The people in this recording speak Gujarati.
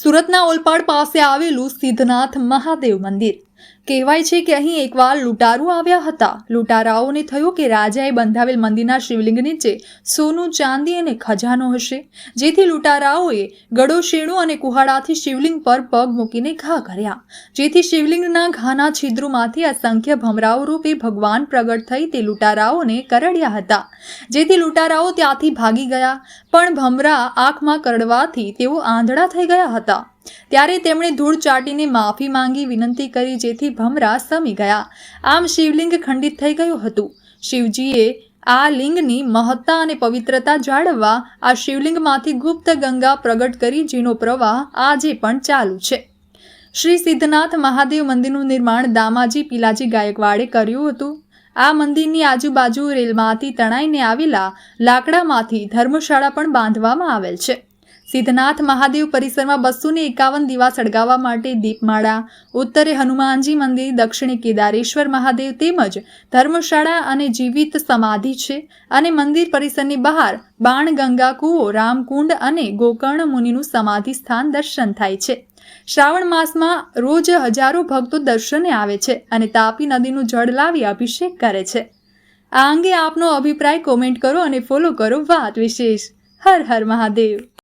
સુરતના ઓલપાડ પાસે આવેલું સિદ્ધનાથ મહાદેવ મંદિર. કહેવાય છે કે અહીં એકવાર લૂંટારો આવ્યા હતા. લૂંટારાઓને થયું કે રાજાએ બંધાવેલ મંદિરના શિવલિંગ નીચે સોનું, ચાંદી અને ખજાનો હશે. જેથી લૂંટારાઓએ ગળો, શેણું અને કુહાડાથી શિવલિંગ પર પગ મૂકીને ઘા કર્યા. જેથી શિવલિંગના ઘાના છિદ્રોમાંથી અસંખ્ય ભમરાઓ રૂપે ભગવાન પ્રગટ થઈ તે લૂંટારાઓને કરડ્યા હતા. જેથી લૂંટારાઓ ત્યાંથી ભાગી ગયા. પણ ભમરા આંખમાં કરડવાથી તેઓ આંધળા થઈ ગયા હતા. ત્યારે તેમણે ધૂળ ચાટીને માફી માંગી વિનંતી કરી જેથી ભમરા સમી ગયા. આમ શિવલિંગ ખંડિત થઈ ગયું હતું. શિવજીએ આ લિંગની મહત્તા અને પવિત્રતા જાળવવા આ શિવલિંગમાંથી ગુપ્ત ગંગા પ્રગટ કરી જેનો પ્રવાહ આજે પણ ચાલુ છે. શ્રી સિદ્ધનાથ મહાદેવ મંદિરનું નિર્માણ દામાજી પિલાજી ગાયકવાડે કર્યું હતું. આ મંદિરની આજુબાજુ રેલમાંથી તણાઈને આવેલા લાકડામાંથી ધર્મશાળા પણ બાંધવામાં આવેલ છે. સિદ્ધનાથ મહાદેવ પરિસરમાં બસો ને એકાવન દીવા સળગાવવા માટે દીપમાળા, ઉત્તરે હનુમાનજી મંદિર, દક્ષિણે કેદારેશ્વર મહાદેવ તેમજ ધર્મશાળા અને જીવિત સમાધિ છે અને મંદિર પરિસરની બહાર બાણગંગા કૂવો રામકુંડ અને ગોકર્ણ મુનિનું સમાધિ સ્થાન દર્શન થાય છે. શ્રાવણ માસમાં રોજ હજારો ભક્તો દર્શને આવે છે અને તાપી નદીનું જળ લાવી અભિષેક કરે છે. આ અંગે આપનો અભિપ્રાય કોમેન્ટ કરો અને ફોલો કરો વાત વિશેષ. હર હર મહાદેવ.